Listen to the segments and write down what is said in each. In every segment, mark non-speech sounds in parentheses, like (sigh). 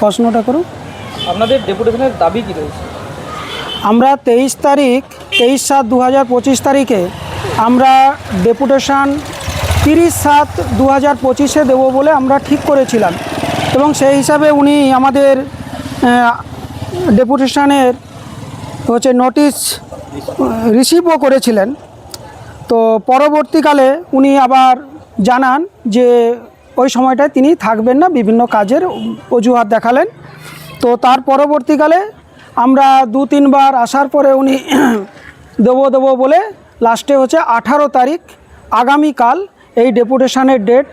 প্রশ্নটা করুন আপনাদের ডেপুটেশনের দাবি কী রয়েছে? আমরা তেইশ তারিখ তেইশ সাত দু হাজার পঁচিশ তারিখে আমরা ডেপুটেশান তিরিশ সাত দু হাজার পঁচিশে দেবো বলে আমরা ঠিক করেছিলাম। এবং সেই হিসাবে উনি আমাদের ডেপুটেশানের হচ্ছে নোটিশ রিসিভও করেছিলেন। তো পরবর্তীকালে উনি আবার জানান যে ওই সময়টায় তিনি থাকবেন না, বিভিন্ন কাজের অজুহাত দেখালেন। তো তার পরবর্তীকালে আমরা দু তিনবার আসার পরে উনি (clears throat) দেবো দেবো বলে লাস্টে হচ্ছে আঠারো তারিখ আগামীকাল এই ডেপুটেশনের ডেট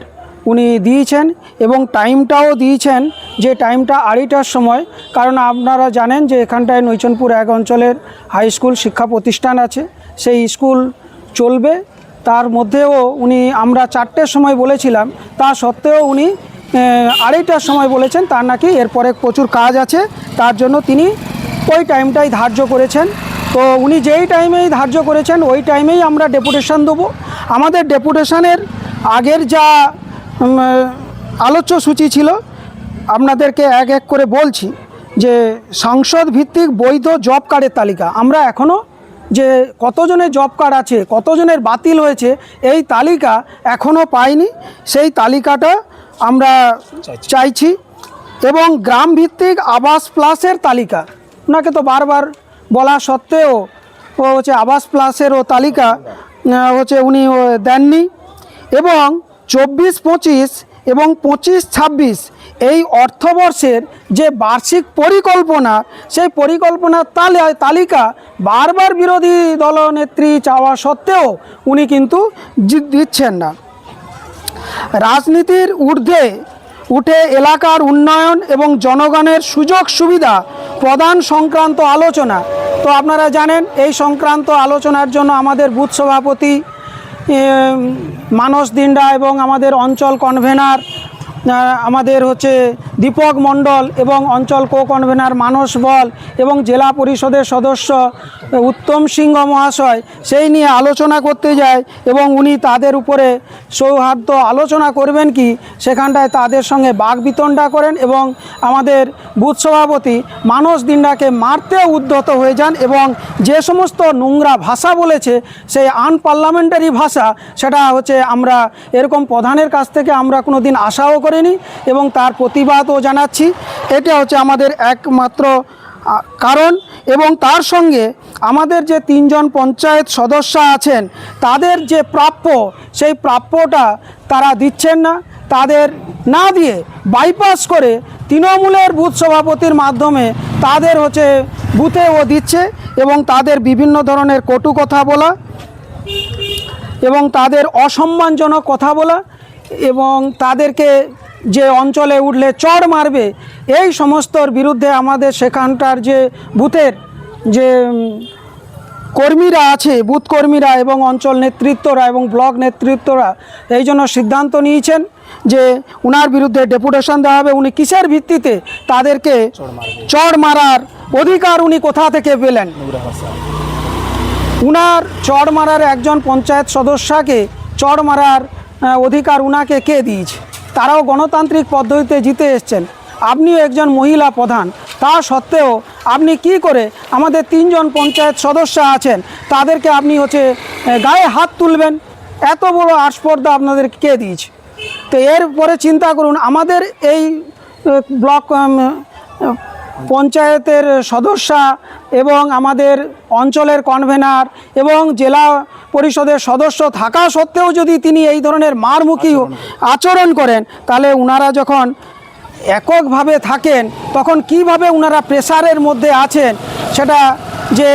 উনি দিয়েছেন এবং টাইমটাও দিয়েছেন যে টাইমটা আড়াইটার সময়। কারণ আপনারা জানেন যে এখানটায় নৈচনপুর এক অঞ্চলের হাই স্কুল শিক্ষা প্রতিষ্ঠান আছে। সেই স্কুল চলবে তার মধ্যেও উনি আমরা চারটের সময় বলেছিলাম, তা সত্ত্বেও উনি আড়াইটার সময় বলেছেন, তার নাকি এরপরে প্রচুর কাজ আছে, তার জন্য তিনি ওই টাইমটাই ধার্য করেছেন। তো উনি যেই টাইমেই ধার্য করেছেন, ওই টাইমেই আমরা ডেপুটেশান দেবো। আমাদের ডেপুটেশানের আগের যা আলোচ্য সূচি ছিল, আপনাদেরকে এক এক করে বলছি যে সংসদ ভিত্তিক বৈধ জব কার্ডের তালিকা আমরা এখনও যে কতজনের জব কার্ড আছে কতজনের বাতিল হয়েছে এই তালিকা এখনও পাইনি। সেই তালিকাটা আমরা চাইছি। এবং গ্রাম ভিত্তিক আবাস প্লাসের তালিকা। ওনাকে তো বারবার বলা সত্ত্বেও ও হচ্ছে আবাস প্লাসেরও তালিকা হচ্ছে উনি ও দেননি। এবং চব্বিশ পঁচিশ এবং পঁচিশ ছাব্বিশ এই অর্থবর্ষের যে বার্ষিক পরিকল্পনা, সেই পরিকল্পনার তালে- তালিকা বারবার বিরোধী দলনেত্রী চাওয়া সত্ত্বেও উনি কিন্তু দিচ্ছেন না। রাজনীতির ঊর্ধ্বে উঠে এলাকার উন্নয়ন এবং জনগণের সুযোগ সুবিধা প্রদান সংক্রান্ত আলোচনা। তো আপনারা জানেন, এই সংক্রান্ত আলোচনার জন্য আমাদের বুথ সভাপতি মানস দিন্ডা এবং আমাদের অঞ্চল কনভেনার আমাদের হচ্ছে দীপক মণ্ডল এবং অঞ্চল কো কনভেনার মানস বল এবং জেলা পরিষদের সদস্য উত্তম সিংহ মহাশয়, সেই নিয়ে আলোচনা করতে যায় এবং উনি তাদের উপরে সৌহার্দ্য আলোচনা করবেন কি? সেখানটায় তাদের সঙ্গে বাঘ বিতণ্ডা করেন এবং আমাদের বুথ সভাপতি মানস দিন্ডাকে মারতে উদ্ধত হয়ে যান এবং যে সমস্ত নোংরা ভাষা বলেছে, সেই আনপার্লামেন্টারি ভাষা, সেটা হচ্ছে আমরা এরকম প্রধানের কাছ থেকে আমরা কোনো দিন আশাও করিনি এবং তার প্রতিবাদও জানাচ্ছি। এটা হচ্ছে আমাদের একমাত্র কারণ এবং তার সঙ্গে আমাদের যে তিনজন পঞ্চায়েত সদস্য আছেন, তাদের যে প্রাপ্য, সেই প্রাপ্যটা তারা দিচ্ছেন না। তাদের না দিয়ে বাইপাস করে তৃণমূলের বুথ সভাপতির মাধ্যমে তাদের হচ্ছে বুথে ও দিচ্ছে এবং তাদের বিভিন্ন ধরনের কটু কথা বলা এবং তাদের অসম্মানজনক কথা বলা এবং তাদেরকে যে অঞ্চলে উঠলে চড় মারবে এই সমস্তর বিরুদ্ধে আমাদের সেখানকার যে বুথের যে কর্মীরা আছে বুথ কর্মীরা এবং অঞ্চল নেতৃত্বরা এবং ব্লক নেতৃত্বরা এই জন্য সিদ্ধান্ত নিয়েছেন যে উনার বিরুদ্ধে ডেপুটেশন দেওয়া হবে। উনি কিসের ভিত্তিতে তাদেরকে চড় মারার অধিকার উনি কোথা থেকে পেলেন? উনার চড় মারার একজন পঞ্চায়েত সদস্যকে চড় মারার অধিকার উনাকে কে দিয়েছে? তারাও গণতান্ত্রিক পদ্ধতিতে জিতে এসছেন। আপনিও একজন মহিলা প্রধান। তা সত্ত্বেও আপনি কি করে আমাদের তিনজন পঞ্চায়েত সদস্য আছেন, তাদেরকে আপনি হচ্ছে গায়ে হাত তুলবেন? এত বড় আস্পর্ধা আপনাদের কে দিয়েছে? তো এরপরে চিন্তা করুন, আমাদের এই ব্লক পঞ্চায়েতের সদস্যা এবং আমাদের অঞ্চলের কনভেনার এবং জেলা পরিষদের সদস্য থাকা সত্ত্বেও যদি তিনি এই ধরনের মারমুখী আচরণ করেন তাহলে উনারা যখন এককভাবে থাকেন তখন কীভাবে উনারা প্রেসারের মধ্যে আছেন সেটা যে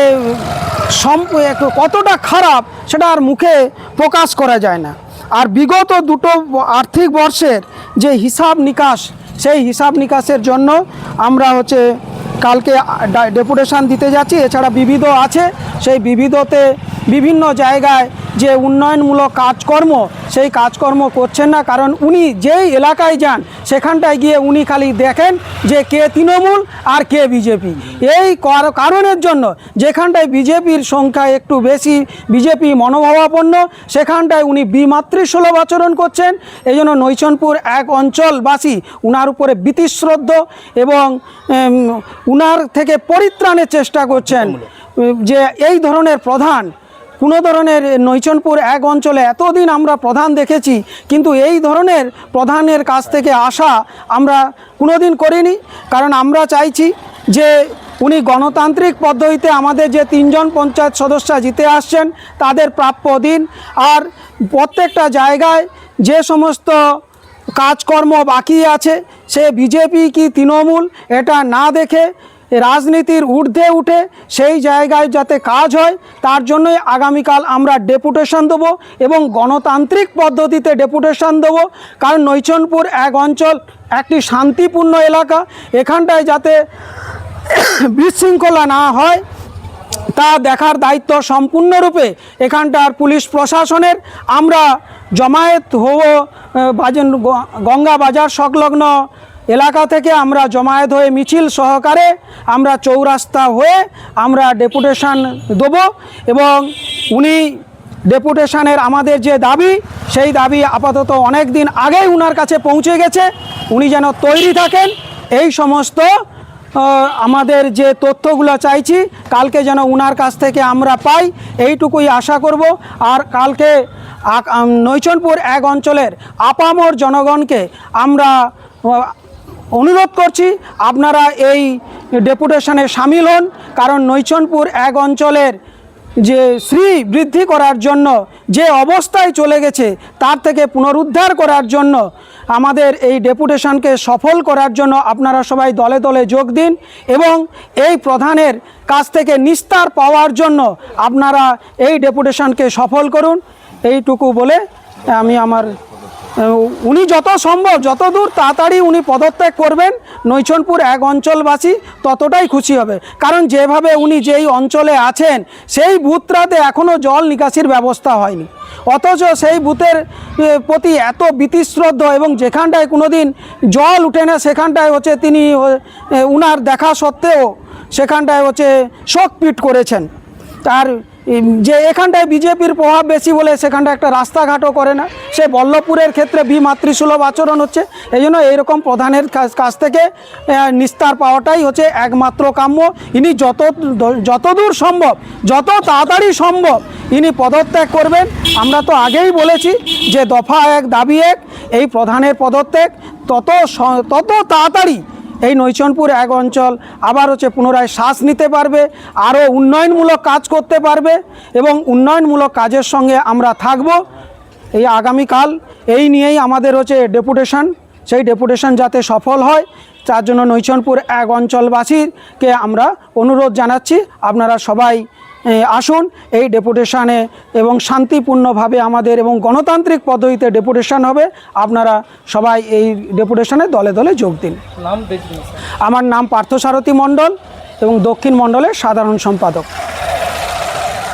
সম- কতটা খারাপ সেটা আর মুখে প্রকাশ করা যায় না। আর বিগত দুটো আর্থিক বর্ষের যে হিসাব নিকাশ সেই হিসাব নিকাশের জন্য আমরা হচ্ছে কালকে ডেপুটেশান দিতে যাচ্ছি। এছাড়া বিবিধ আছে। সেই বিবিধতে বিভিন্ন জায়গায় যে উন্নয়নমূলক কাজকর্ম সেই কাজকর্ম করছেন না কারণ উনি যেই এলাকায় যান সেখানটায় গিয়ে উনি খালি দেখেন যে কে তৃণমূল আর কে বিজেপি। এই কারণের জন্য যেখানটায় বিজেপির সংখ্যা একটু বেশি বিজেপি মনোভাবাপন্ন সেখানটায় উনি বিমাতৃসুলভ আচরণ করছেন। এই জন্য নৈচনপুর এক অঞ্চলবাসী উনার উপরে বিতিশ্রদ্ধ এবং উনার থেকে পরিত্রাণের চেষ্টা করছেন যে এই ধরনের প্রধান কোনো ধরনের নৈচনপুর এক অঞ্চলে এতদিন আমরা প্রধান দেখেছি, কিন্তু এই ধরনের প্রধানের কাছ থেকে আসা আমরা কোনো দিন করিনি। কারণ আমরা চাইছি যে উনি গণতান্ত্রিক পদ্ধতিতে আমাদের যে তিনজন পঞ্চায়েত সদস্য জিতে আসছেন, তাদের প্রাপ্য দিন। আর প্রত্যেকটা জায়গায় যে সমস্ত কাজকর্ম বাকি আছে, সে বিজেপি কি তৃণমূল, এটা না দেখে রাজনীতির ঊর্ধ্বে উঠে সেই জায়গায় যাতে কাজ হয়, তার জন্যই আগামীকাল আমরা ডেপুটেশন দেবো এবং গণতান্ত্রিক পদ্ধতিতে ডেপুটেশন দেবো। কারণ নৈচনপুর এক অঞ্চল, একটি শান্তিপূর্ণ এলাকা, এখানটায় যাতে বিশৃঙ্খলা না হয়, তা দেখার দায়িত্ব সম্পূর্ণরূপে এখানটার পুলিশ প্রশাসনের। আমরা জমায়েত হব গঙ্গা বাজার সংলগ্ন এলাকা থেকে আমরা জমায়েত হয়ে মিছিল সহকারে আমরা চৌরাস্তা হয়ে আমরা ডেপুটেশান দেবো এবং উনি ডেপুটেশানের আমাদের যে দাবি, সেই দাবি আপাতত অনেক দিন আগেই উনার কাছে পৌঁছে গেছে। উনি যেন তৈরি থাকেন। এই সমস্ত আমাদের যে তথ্যগুলো চাইছি, কালকে যেন উনার কাছ থেকে আমরা পাই, এইটুকুই আশা করব। আর কালকে নৈচনপুর এক অঞ্চলের আপামর জনগণকে আমরা অনুরোধ করছি, আপনারা এই ডেপুটেশনে সামিল হন, কারণ নৈচনপুর এক অঞ্চলের যে শ্রী বৃদ্ধি করার জন্য যে অবস্থায় চলে গেছে, তার থেকে পুনরুদ্ধার করার জন্য আমাদের এই ডেপুটেশনকে সফল করার জন্য আপনারা সবাই দলে দলে যোগ দিন এবং এই প্রধানের কাছ থেকে নিস্তার পাওয়ার জন্য আপনারা এই ডেপুটেশনকে সফল করুন। এইটুকু বলে আমি আমার উনি যত সম্ভব, যত দূর তাড়াতাড়ি উনি পদত্যাগ করবেন নৈচনপুর এক অঞ্চলবাসী ততটাই খুশি হবে। কারণ যেভাবে উনি যেই অঞ্চলে আছেন, সেই বুথটাতে এখনও জল নিকাশির ব্যবস্থা হয়নি। অথচ সেই বুথের প্রতি এত বিতিশ্রদ্ধ এবং যেখানটায় কোনো দিন জল উঠে না, সেখানটায় হচ্ছে তিনি উনার দেখা সত্ত্বেও সেখানটায় হচ্ছে শোকপিট করেছেন। তার যে এখানটায় বিজেপির প্রভাব বেশি বলে সেখানটা একটা রাস্তাঘাটও করে না। সে বল্লভপুরের ক্ষেত্রে বিমাতৃসুলভ আচরণ হচ্ছে। এই জন্য এইরকম প্রধানের কাছ থেকে নিস্তার পাওয়াটাই হচ্ছে একমাত্র কাম্য। ইনি যত যতদূর সম্ভব, যত তাড়াতাড়ি সম্ভব ইনি পদত্যাগ করবেন। আমরা তো আগেই বলেছি যে দফা এক, দাবি এক, এই প্রধানের পদত্যাগ তত তত তাড়াতাড়ি এই নৈচনপুর এক অঞ্চল আবার হচ্ছে পুনরায় শ্বাস নিতে পারবে, আরও উন্নয়নমূলক কাজ করতে পারবে এবং উন্নয়নমূলক কাজের সঙ্গে আমরা থাকব। এই আগামীকাল এই নিয়েই আমাদের হচ্ছে ডেপুটেশন, সেই ডেপুটেশন যাতে সফল হয়, তার জন্য নৈচনপুর এক অঞ্চলবাসীকে আমরা অনুরোধ জানাচ্ছি। আপনারা সবাই আসুন এই ডেপুটেশানে এবং শান্তিপূর্ণভাবে আমাদের এবং গণতান্ত্রিক পদ্ধতিতে ডেপুটেশান হবে। আপনারা সবাই এই ডেপুটেশানে দলে দলে যোগ দিন। আমার নাম পার্থসারথী মণ্ডল এবং দক্ষিণ মণ্ডলের সাধারণ সম্পাদক।